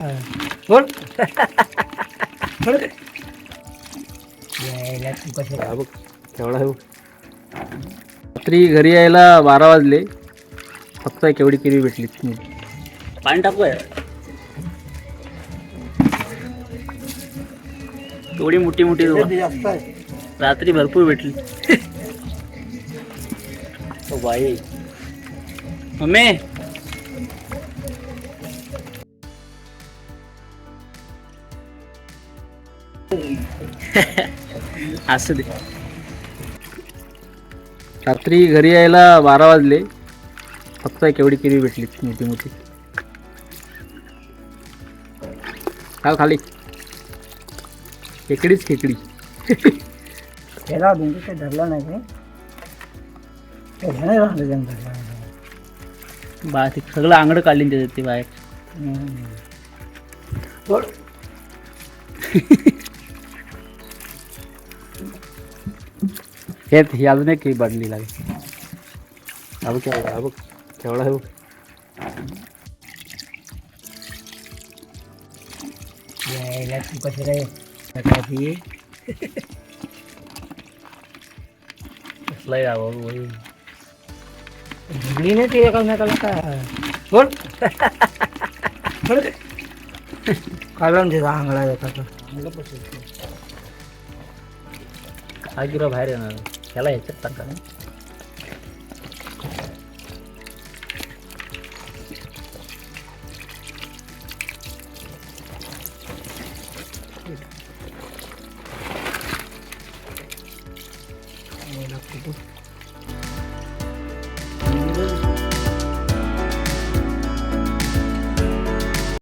बोल. यायला तू कसं हा बघ केवढा आहे बघ. रात्री घरी यायला बारा वाजले. फक्त एक एवढी केळी भेटली पाणी टाकू आहे एवढी मोठी मोठी गर्दी जास्त आहे. रात्री भरपूर भेटली. O by. मम्मी असू दे. रात्री घरी यायला बारा वाजले. फक्त एक एवढी केळी भेटली मोठी मोठी. काय खाली. खेकडीच खेकडी. त्याला अजून काही धरला नाही ते नाही राहिलं बा ते सगळं अंगड काढली त्याच्यात ते बाहेर. हे हे अजून एक केळी बाटली लागेल हा बघ केवढा हा बघ केवढा आहे बघ यायला तू कसं काय सकाळची कसला यावं बाई. झुगली नाही ते एकामेकाला काय बोल बोल काढला ना त्याचा आंगळा एकाचा हा गिरा Nyala ya cepat kan.